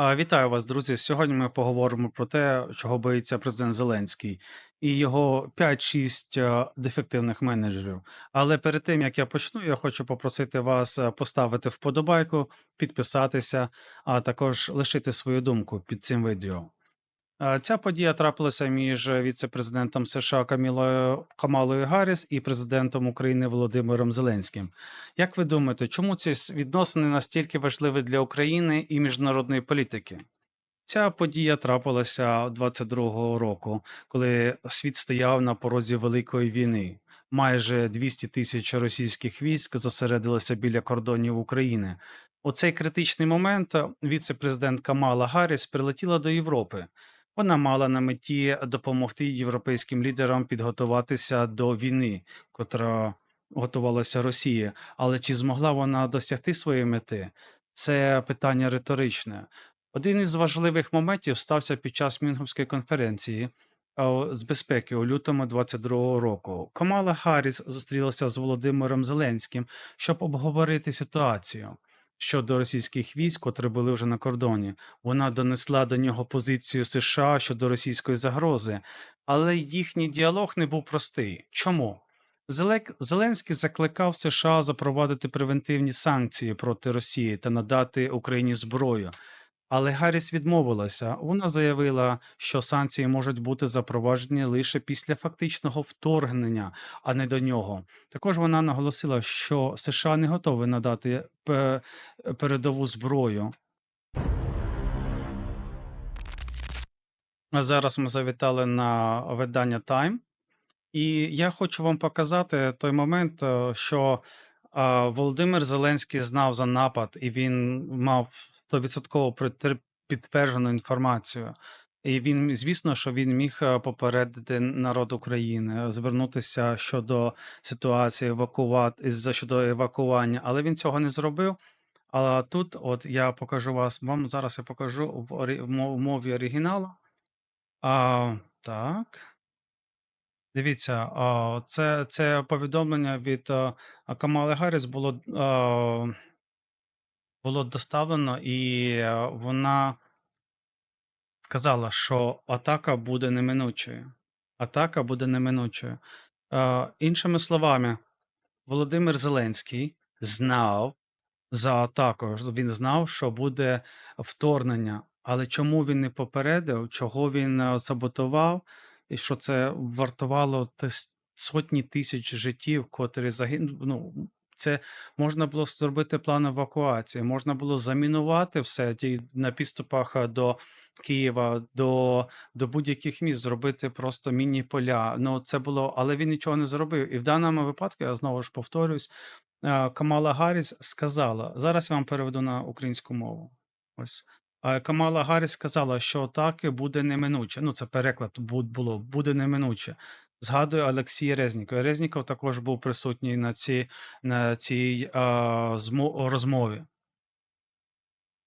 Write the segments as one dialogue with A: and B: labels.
A: Вітаю вас, друзі. Сьогодні ми поговоримо про те, чого боїться президент Зеленський і його 5-6 е, дефективних менеджерів. Але перед тим як я почну, я хочу попросити вас е, поставити вподобайку, підписатися, а також лишити свою думку під цим відео. Е, Ця подія трапилася між віце-президентом США Камілою Камалою Гарріс і президентом України Володимиром Зеленським. Як ви думаєте, чому ці відносини настільки важливі для України і міжнародної політики? Ця подія трапилася 22-го року, коли світ стояв на порозі великої війни. Майже 200 тисяч російських військ зосередилося біля кордонів України. У цей критичний момент віце-президент Камала Гарріс прилетіла до Європи. Вона мала на меті допомогти європейським лідерам підготуватися до війни, котра готувалася Росія. Але чи змогла вона досягти своєї мети? Це питання риторичне. Один із важливих моментів стався під час Мюнхенської конференції з безпеки у лютому 22-го року. Камала Харріс зустрілася з Володимиром Зеленським, щоб обговорити ситуацію щодо російських військ, котрі були вже на кордоні. Вона донесла до нього позицію США щодо російської загрози, але їхній діалог не був простий. Чому? Зеленський закликав США запровадити превентивні санкції проти Росії та надати Україні зброю. Але Гарріс відмовилася. Вона заявила, що санкції можуть бути запроваджені лише після фактичного вторгнення, а не до нього. Також вона наголосила, що США не готові надати передову зброю. Зараз ми завітали на видання Time. І я хочу вам показати той момент, е, що Володимир Зеленський знав за напад, і він мав 100% підтверджену інформацію. І він, звісно, що він міг е, попередити народ України, е, звернутися щодо ситуації евакувати щодо евакування, але він цього не зробив. А тут, от я покажу вас, вам зараз я покажу в мові оригіналу. А, так. Дивіться, це, це повідомлення від Камали Гарріс було, було доставлено, і вона сказала, що атака буде неминучою. Атака буде неминучою. Іншими словами, Володимир Зеленський знав за атаку. Він знав, що буде вторгнення. Але чому він не попередив, чого він саботував, і що це вартувало тис- сотні тисяч життів, котрі загинули. Ну, це можна було зробити план евакуації, можна було замінувати все ті на підступах е, до Києва, до, до будь-яких міст, зробити просто міні-поля. Ну, це було, але він нічого не зробив. І в даному випадку, я знову ж повторюсь, е, Камала Гарріс сказала, зараз я вам переведу на українську мову. Ось. Камала Гарріс сказала, що атаки буде неминуче. Ну, це переклад бу- було, буде неминуче. Згадую Олексія Резнікова. Резніков також був присутній на цій, на цій е, змо- розмові,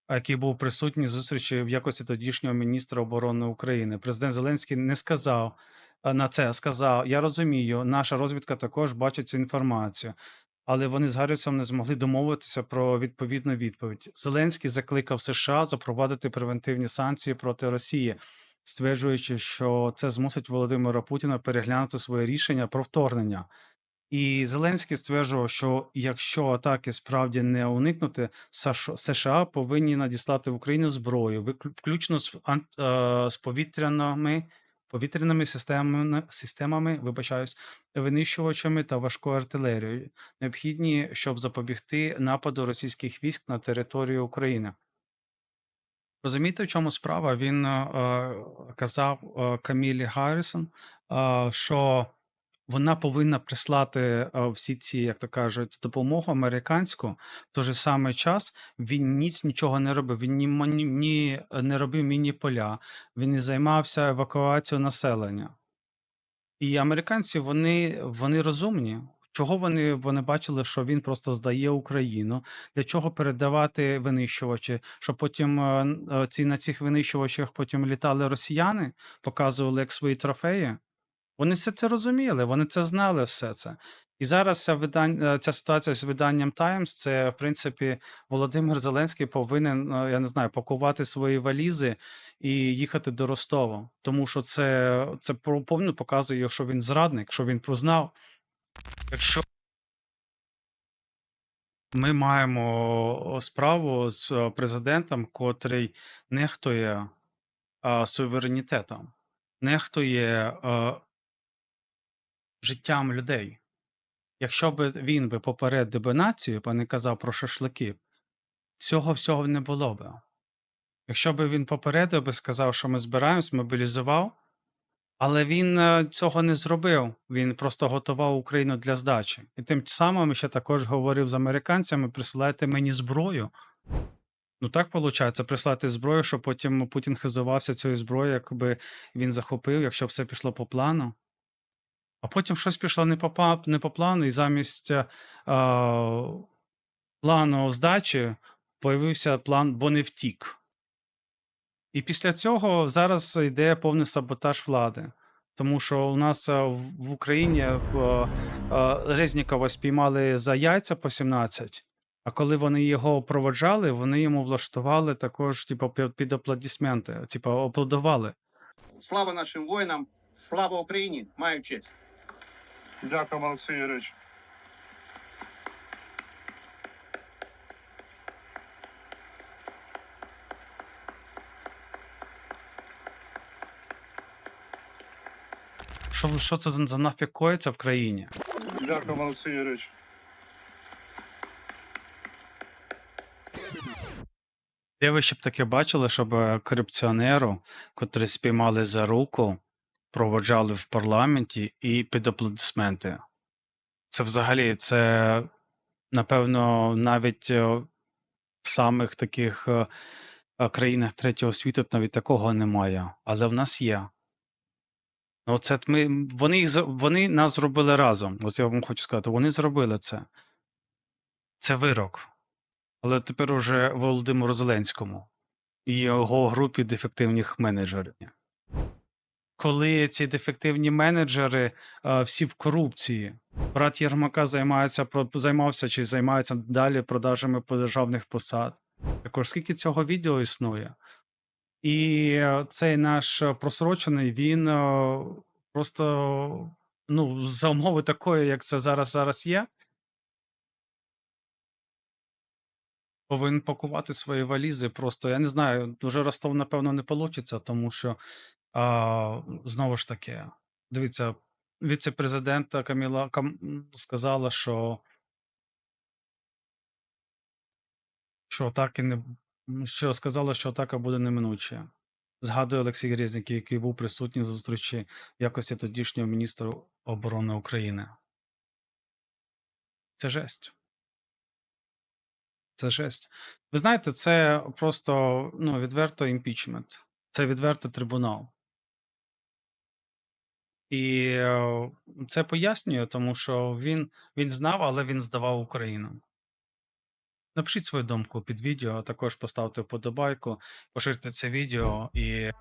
A: який був присутній зустрічі в якості тодішнього міністра оборони України. Президент Зеленський не сказав на це, сказав: Я розумію, наша розвідка також бачить цю інформацію. Але вони з Гаррісом не змогли домовитися про відповідну відповідь. Зеленський закликав США запровадити превентивні санкції проти Росії, стверджуючи, що це змусить Володимира Путіна переглянути своє рішення про вторгнення. І Зеленський стверджував, що якщо атаки справді не уникнути, США повинні надіслати в Україну зброю, включно з, е, повітряними, повітряними системами, системами, вибачаюсь, винищувачами та важкою артилерією, необхідні, щоб запобігти нападу російських військ на територію України. Розумієте, в чому справа? Він е, е, казав е, Камілі Гаррісон, е, що вона повинна прислати е, всі ці, як то кажуть, допомогу американську. В той же самий час він ніц нічого не робив. Він ні, ні, ні не робив міні-поля, він не займався евакуацією населення. І американці вони, вони розумні. Чого вони, вони бачили, що він просто здає Україну? Для чого передавати винищувачі? Щоб потім е, е, ці на цих винищувачах потім літали росіяни, показували як свої трофеї? Вони все це розуміли, вони це знали все це. І зараз ця видань е, ця ситуація з виданням Times- це, в принципі, Володимир Зеленський повинен, е, я не знаю, пакувати свої валізи і їхати до Ростова. Тому що це це повно показує, що він зрадник, що він познав. Якщо ми маємо справу з е, президентом, котрий нехтує, суверенітетом, нехтує, життям людей. Якщо би він би попередив би націю, а не казав про шашлики, цього всього не було би. Якщо би він попередив би, сказав, що ми збираємось, мобілізував, але він е, цього не зробив. Він просто готував Україну для здачі. І тим самим ще також говорив з американцями: присилайте мені зброю. Ну так виходить, прислати зброю, щоб потім Путін хизувався цією зброєю, якби він захопив, якщо все пішло по плану. А потім щось пішло не по, не по плану, і замість е, плану здачі появився план, бо не втік. І після цього зараз йде повний саботаж влади. Тому що у нас е, в Україні е, е, Резнікова спіймали за яйця по 17, а коли вони його проводжали, вони йому влаштували також, типу, під аплодисменти, типу, аплодували.
B: Слава нашим воїнам, слава Україні! Маю честь.
C: Дякую, Олексій Юрійович.
A: Що, що це за нафіг коїться в країні?
C: Дякую, Олексій Юрійович.
A: Де ви ще б таке бачили, щоб е, корупціонеру, котрий спіймали за руку, проводжали в парламенті і під аплодисменти? Це взагалі, це, напевно, навіть е, в самих таких е, е, країнах третього світу навіть такого немає. Але в нас є. Ну, це ми, вони, вони нас зробили разом. От я вам хочу сказати, вони зробили це. Це вирок. Але тепер уже Володимиру Зеленському і його групі дефективних менеджерів. Коли ці дефективні менеджери е, всі в корупції, брат Єрмака займається займався чи займається далі продажами державних посад. Також скільки цього відео існує? І е, цей наш е, просрочений, він е, просто ну, за умови такої, як це зараз зараз є, повинен пакувати свої валізи. Просто я не знаю, дуже Ростов, напевно, не вийде, тому що а, знову ж таки, дивіться, віце-президента Каміла Кам... сказала, що, що атаки не що сказала, що атака буде неминуча. Згадує Олексій Резнік, який був присутній на зустрічі в якості тодішнього міністра оборони України. Це жесть. Це жесть. Ви знаєте, це просто ну, відверто імпічмент. Це відверто трибунал. І е, це пояснює, тому що він, він знав, але він здавав Україну. Напишіть свою думку під відео, також поставте вподобайку, поширте це відео і